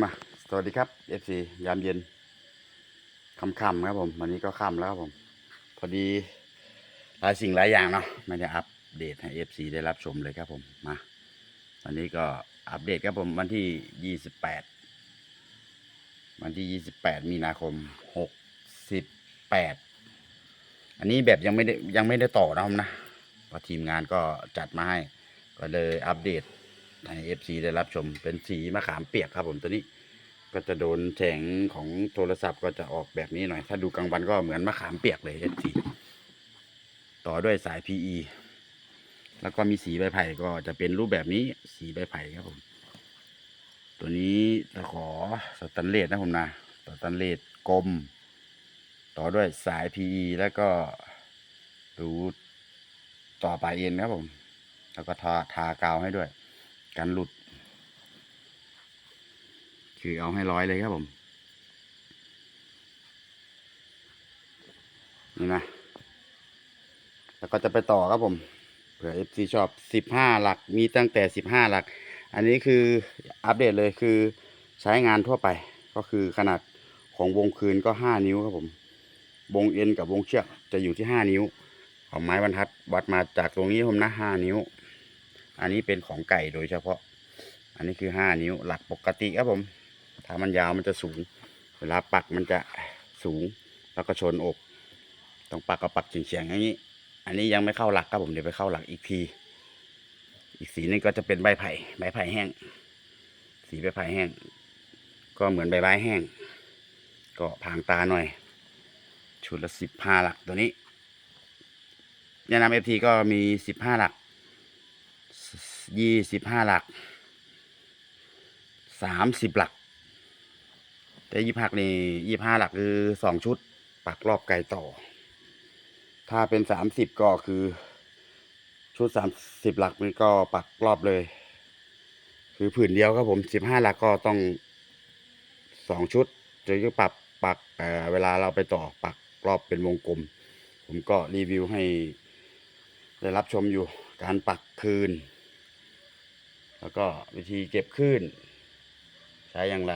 มา สวัสดีครับ FC ยามเย็นค่ำๆครับผม วันนี้ก็ค่ำแล้วครับผม พอดีหลายสิ่งหลายอย่างเนาะ ไม่ได้อัปเดตให้ FC ได้รับชมเลยครับผม มา วันนี้ก็อัปเดตครับผมวันที่ 28 วันที่ 28 มีนาคม 68 อันนี้แบบยังไม่ได้ยังไม่ได้ต่อนะครับนะเพราะทีมงานก็จัดมาให้ ก็เลยอัปเดต ให้ FC ได้รับชมเป็นสีมะขามเปียกครับผมตัวนี้ก็จะโดนแสงของโทรศัพท์ก็จะออกแบบนี้หน่อย ถ้าดูกลางวันก็เหมือนมะขามเปียกเลย FC ต่อด้วยสาย PE แล้วก็มีสีใบไผ่ก็จะเป็นรูปแบบนี้สีใบไผ่ครับผม ตัวนี้ตะขอสแตนเลสนะผมนะสแตนเลสกลม ต่อด้วยสาย PE แล้วก็รูต่อปลายเอ็นครับผม แล้วก็ทาทากาวให้ด้วย กันหลุด คือเอาให้ร้อยเลยครับผมนี่นะ แล้วก็จะไปต่อครับผม เผื่อ FC ชอบ 15 หลัก มีตั้งแต่ 15 หลัก อันนี้คืออัปเดตเลยคือใช้งานทั่วไป ก็คือขนาดของวงคืนก็ 5 นิ้วครับผม วงเอ็นกับวงเชือกจะอยู่ที่ 5 นิ้ว ของไม้บรรทัดวัดมาจากตรงนี้ผมนะ 5 นิ้ว อันนี้เป็นของไก่โดยเฉพาะ อันนี้คือ5นิ้วหลักปกติครับผมถ้ามันยาวมันจะสูง เวลาปักมันจะสูงแล้วก็ชนอกต้องปักก็ปักเฉียงๆอย่างนี้ อันนี้ยังไม่เข้าหลักครับผมเดี๋ยวไปเข้าหลักอีกที อีกสีนึงก็จะเป็นใบไผ่ใบไผ่แห้ง สีใบไผ่แห้ง ก็เหมือนใบไม้แห้ง ก็พางตาหน่อย ชุดละสิบห้าหลักตัวนี้ยานำเอฟทีก็มีสิบห้าหลัก ยี่สิบห้าหลักสามสิบหลัก แต่ยี่หักนี่ยี่ห้าหลักคือสองชุด ปักรอบไก่ต่อ ถ้าเป็นสามสิบก็คือ ชุดสามสิบหลักนี่ก็ปักรอบเลย คือผืนเดียวครับผมสิบห้าหลักก็ต้องสองชุดจะจะปรับปักเเวลาเราไปต่อปักรอบเป็นวงกลม ผมก็รีวิวให้ได้รับชมอยู่การปักคืน แล้วก็วิธีเก็บคืนใช้อย่างไร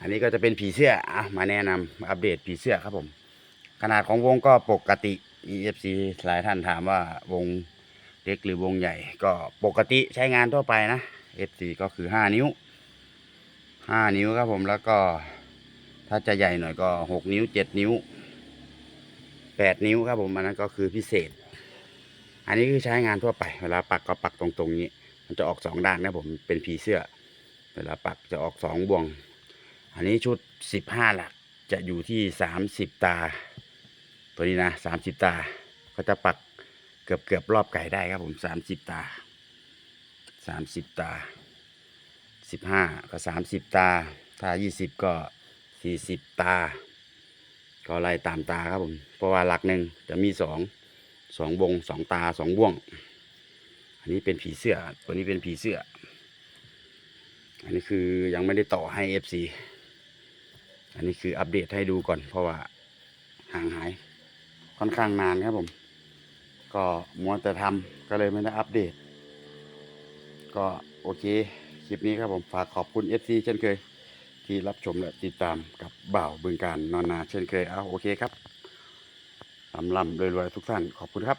อันนี้ก็จะเป็นผีเสื้ออะมาแนะนำอัปเดตผีเสื้อครับผม ขนาดของวงก็ปกติ EFC หลายท่านถามว่าวงเล็กหรือวงใหญ่ ก็ปกติใช้งานทั่วไปนะ FC ก็คือ 5 นิ้ว 5 นิ้วครับผมแล้วก็ถ้าจะใหญ่หน่อยก็ 6 นิ้ว 7 นิ้ว 8 นิ้วครับผมอันนั้นก็คือพิเศษ อันนี้คือใช้งานทั่วไป เวลาปักก็ปักตรงๆนี้ มันจะออกสองด้านนะผมเป็นผีเสื้อ เวลาปักจะออกสองบ่วง อันนี้ชุด15หลักจะอยู่ที่30ตา ตัวนี้นะ30ตาก็จะปักเกือบเกือบรอบไก่ได้ครับผม30ตา30ตา15ก็30ตา ถ้า20ก็40ตา ก็ไล่ตามตาครับผม เพราะว่าหลักหนึ่งจะมีสองสองวงสองตาสองบ่วง อันนี้เป็นผีเสื้อ ตัวนี้เป็นผีเสื้อ อันนี้คือยังไม่ได้ต่อให้ FC อันนี้คืออัปเดตให้ดูก่อน เพราะว่าห่างหาย ค่อนข้างนานครับผม ก็มัวแต่ทำก็เลยไม่ได้อัปเดต ก็โอเค คลิปนี้ครับผมฝากขอบคุณ FC เช่นเคย ที่รับชมและติดตามกับบ่าวบึงการนอนนาเช่นเคยเอาโอเคครับลำลำรวยๆทุกท่านขอบคุณครับ